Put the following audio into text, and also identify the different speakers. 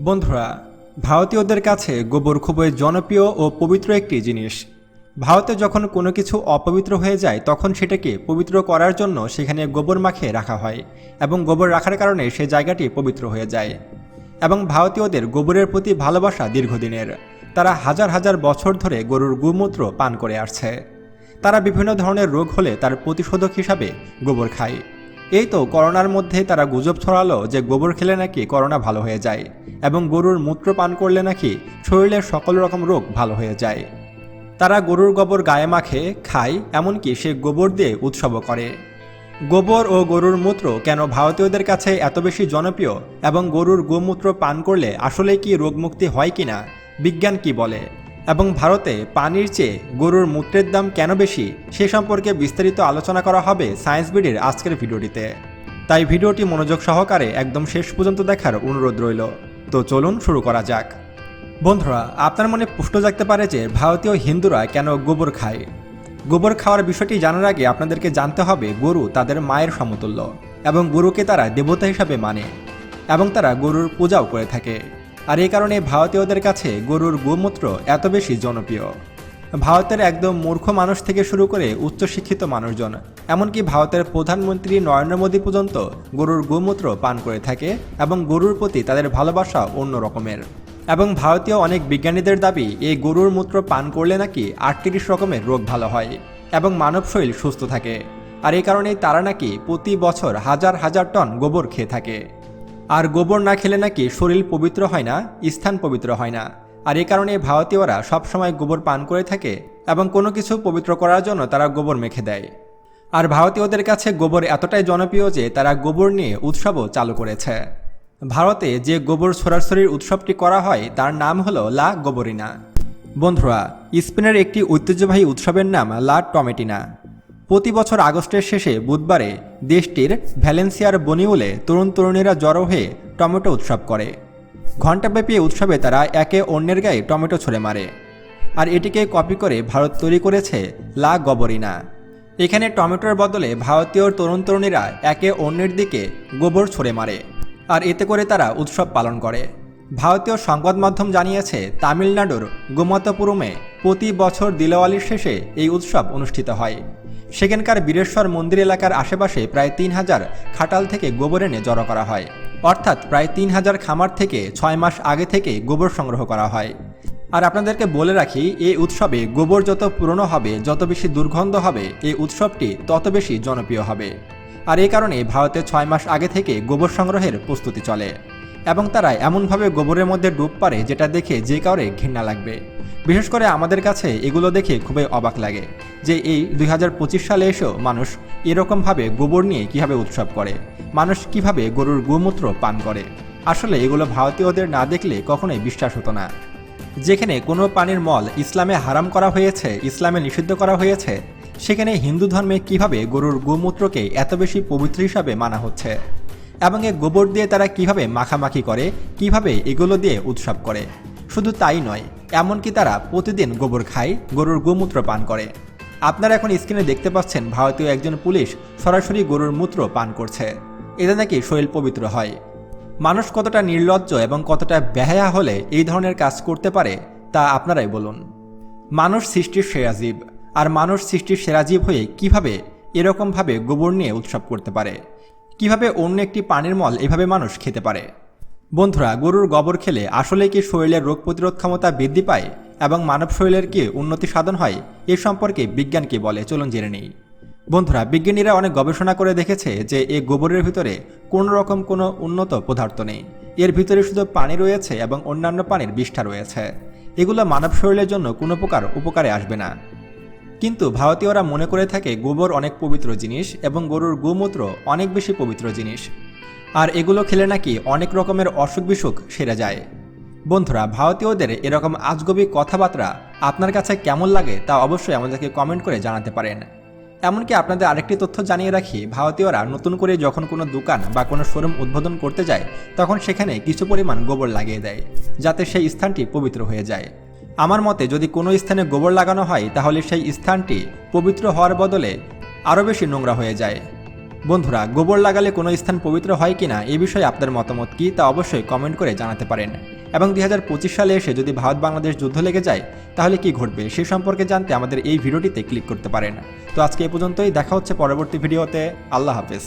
Speaker 1: বন্ধুরা, ভারতীয়দের কাছে গোবর খুবই জনপ্রিয় ও পবিত্র একটি জিনিস। ভারতে যখন কোনো কিছু অপবিত্র হয়ে যায়, তখন সেটাকে পবিত্র করার জন্য সেখানে গোবর মাখিয়ে রাখা হয় এবং গোবর রাখার কারণে সে জায়গাটি পবিত্র হয়ে যায়। এবং ভারতীয়দের গোবরের প্রতি ভালোবাসা দীর্ঘদিনের। তারা হাজার হাজার বছর ধরে গরুর গোমূত্র পান করে আসছে। তারা বিভিন্ন ধরনের রোগ হলে তার প্রতিষেধক হিসাবে গোবর খায়। এই তো করোনার মধ্যে তারা গুজব ছড়ালো যে গোবর খেলে নাকি করোনা ভালো হয়ে যায় এবং গরুর মূত্র পান করলে নাকি শরীরের সকল রকম রোগ ভালো হয়ে যায়। তারা গরুর গোবর গায়ে মাখে, খায়, এমনকি সে গোবর দিয়ে উৎসবও করে। গোবর ও গরুর মূত্র কেন ভারতীয়দের কাছে এত বেশি জনপ্রিয় এবং গরুর গোমূত্র পান করলে আসলে কি রোগমুক্তি হয় কিনা? বিজ্ঞান কি বলে? এবং ভারতে পানির চেয়ে গরুর মূত্রের দাম কেন বেশি সে সম্পর্কে বিস্তারিত আলোচনা করা হবে সায়েন্স বিডির আজকের ভিডিওটিতে। তাই ভিডিওটি মনোযোগ সহকারে একদম শেষ পর্যন্ত দেখার অনুরোধ রইল। তো চলুন শুরু করা যাক। বন্ধুরা, আপনার মনে প্রশ্ন জাগতে পারে যে ভারতীয় হিন্দুরা কেন গোবর খায়? গোবর খাওয়ার বিষয়টি জানার আগে আপনাদেরকে জানতে হবে গরু তাদের মায়ের সমতুল্য এবং গরুকে তারা দেবতা হিসাবে মানে এবং তারা গরুর পূজাও করে থাকে। আর এই কারণে ভারতীয়দের কাছে গরুর গোমূত্র এত বেশি জনপ্রিয়। ভারতের একদম মূর্খ মানুষ থেকে শুরু করে উচ্চশিক্ষিত মানুষজন, এমনকি ভারতের প্রধানমন্ত্রী নরেন্দ্র মোদী পর্যন্ত গরুর গোমূত্র পান করে থাকে এবং গরুর প্রতি তাদের ভালোবাসা অন্য রকমের। এবং ভারতীয় অনেক বিজ্ঞানীদের দাবি, এই গরুর মূত্র পান করলে নাকি আটত্রিশ রকমের রোগ ভালো হয় এবং মানব শরীর সুস্থ থাকে। আর এই কারণেই তারা নাকি প্রতি বছর হাজার হাজার টন গোবর খেয়ে থাকে। আর গোবর না খেলে নাকি শরীর পবিত্র হয় না, স্থান পবিত্র হয় না। আর এই কারণে ভারতীয়রা সবসময় গোবর পান করে থাকে এবং কোনো কিছু পবিত্র করার জন্য তারা গোবর মেখে দেয়। আর ভারতীয়দের কাছে গোবর এতটাই জনপ্রিয় যে তারা গোবর নিয়ে উৎসবও চালু করেছে। ভারতে যে গোবর ছড়াছড়ির উৎসবটি করা হয়, তার নাম হলো লা গোবরিনা। বন্ধুরা, স্পেনের একটি ঐতিহ্যবাহী উৎসবের নাম লা টমেটিনা। প্রতি বছর আগস্টের শেষে বুধবারে দেশটির ভ্যালেন্সিয়ার বনিউলে তরুণ তরুণীরা জড়ো হয়ে টমেটো উৎসব করে। ঘণ্টাব্যাপী উৎসবে তারা একে অন্যের গায়ে টমেটো ছুঁড়ে মারে। আর এটিকে কপি করে ভারত তৈরি করেছে লা গবরিনা। এখানে টমেটোর বদলে ভারতীয় তরুণ তরুণীরা একে অন্যের দিকে গোবর ছুঁড়ে মারে। আর এতে করে তারা উৎসব পালন করে। ভারতীয় সংবাদ মাধ্যম জানিয়েছে, তামিলনাড়ুর গোমাতাপুরমে প্রতি বছর দিলওয়ালির শেষে এই উৎসব অনুষ্ঠিত হয়। সেখানকার বীরেশ্বর মন্দির এলাকার আশেপাশে প্রায় তিন হাজার খাটাল থেকে গোবর এনে জড়ো করা হয়। অর্থাৎ প্রায় তিন হাজার খামার থেকে ছয় মাস আগে থেকে গোবর সংগ্রহ করা হয়। আর আপনাদেরকে বলে রাখি, এই উৎসবে গোবর যত পুরনো হবে, যত বেশি দুর্গন্ধ হবে, এই উৎসবটি তত বেশি জনপ্রিয় হবে। আর এই কারণে ভারতে ছয় মাস আগে থেকে গোবর সংগ্রহের প্রস্তুতি চলে। এবং তারা এমনভাবে গোবরের মধ্যে ডুব পারে যেটা দেখে যে কাউরে ঘৃণা লাগবে। বিশেষ করে আমাদের কাছে এগুলো দেখে খুবই অবাক লাগে যে এই দুই হাজার পঁচিশ সালে এসেও মানুষ এরকমভাবে গোবর নিয়ে কীভাবে উৎসব করে, মানুষ কীভাবে গরুর গোমূত্র পান করে। আসলে এগুলো ভারতীয়দের না দেখলে কখনোই বিশ্বাস হতো না। যেখানে কোনো পানির মল ইসলামে হারাম করা হয়েছে, ইসলামে নিষিদ্ধ করা হয়েছে, সেখানে হিন্দু ধর্মে কীভাবে গরুর গোমূত্রকে এত বেশি পবিত্র হিসাবে মানা হচ্ছে? এবং এ গোবর দিয়ে তারা কীভাবে মাখামাখি করে, কীভাবে এগুলো দিয়ে উৎসব করে। শুধু তাই নয়, এমনকি তারা প্রতিদিন গোবর খায়, গরুর গোমূত্র পান করে। আপনারা এখন স্ক্রিনে দেখতে পাচ্ছেন ভারতীয় একজন পুলিশ সরাসরি গরুর মূত্র পান করছে। এতে নাকি শরীর পবিত্র হয়। মানুষ কতটা নির্লজ্জ এবং কতটা বেহায়া হলে এই ধরনের কাজ করতে পারে, তা আপনারাই বলুন। মানুষ সৃষ্টির সেরা জীব, আর মানুষ সৃষ্টির সেরা জীব হয়ে কীভাবে এরকমভাবে গোবর নিয়ে উৎসব করতে পারে? কীভাবে অন্য একটি পানির মল এভাবে মানুষ খেতে পারে? বন্ধুরা, গরুর গোবর খেলে আসলে কি শরীরের রোগ প্রতিরোধ ক্ষমতা বৃদ্ধি পায় এবং মানব শরীরের কি উন্নতি সাধন হয়? এ সম্পর্কে বিজ্ঞান কি বলে? চলুন জেনে নেই। বন্ধুরা, বিজ্ঞানীরা অনেক গবেষণা করে দেখেছে যে এ গোবরের ভিতরে কোনো রকম কোনো উন্নত পদার্থ নেই। এর ভিতরে শুধু পানি রয়েছে এবং অন্যান্য পানির বিষ্ঠা রয়েছে। এগুলো মানব শরীরের জন্য কোনো প্রকার উপকারে আসবে না। কিন্তু ভারতীয়রা মনে করে থাকে গোবর অনেক পবিত্র জিনিস এবং গরুর গোমূত্র অনেক বেশি পবিত্র জিনিস। আর এগুলো খেলে নাকি অনেক রকমের অসুখ বিসুখ সেরে যায়। বন্ধুরা, ভারতীয়দের এরকম আজগবি কথাবার্তা আপনার কাছে কেমন লাগে তা অবশ্যই আমাদেরকে কমেন্ট করে জানাতে পারেন। এমনকি আপনাদের আরেকটি তথ্য জানিয়ে রাখি, ভারতীয়রা নতুন করে যখন কোনো দোকান বা কোনো শোরুম উদ্বোধন করতে যায়, তখন সেখানে কিছু পরিমাণ গোবর লাগিয়ে দেয়, যাতে সেই স্থানটি পবিত্র হয়ে যায়। আমার মতে যদি কোনো স্থানে গোবর লাগানো হয়, তাহলে সেই স্থানটি পবিত্র হওয়ার বদলে আরও বেশি নোংরা হয়ে যায়। বন্ধুরা, গোবর লাগালে কোনো স্থান পবিত্র হয় কিনা এ বিষয়ে আপনার মতামত কি তা অবশ্যই কমেন্ট করে জানাতে পারেন। এবং দু হাজার পঁচিশ সালে এসে যদি ভারত বাংলাদেশ যুদ্ধ লেগে যায়, তাহলে কি ঘটবে সে সম্পর্কে জানতে আমাদের এই ভিডিওটিতে ক্লিক করতে পারেন। তো আজকে এ পর্যন্তই, দেখা হচ্ছে পরবর্তী ভিডিওতে। আল্লাহ হাফেজ।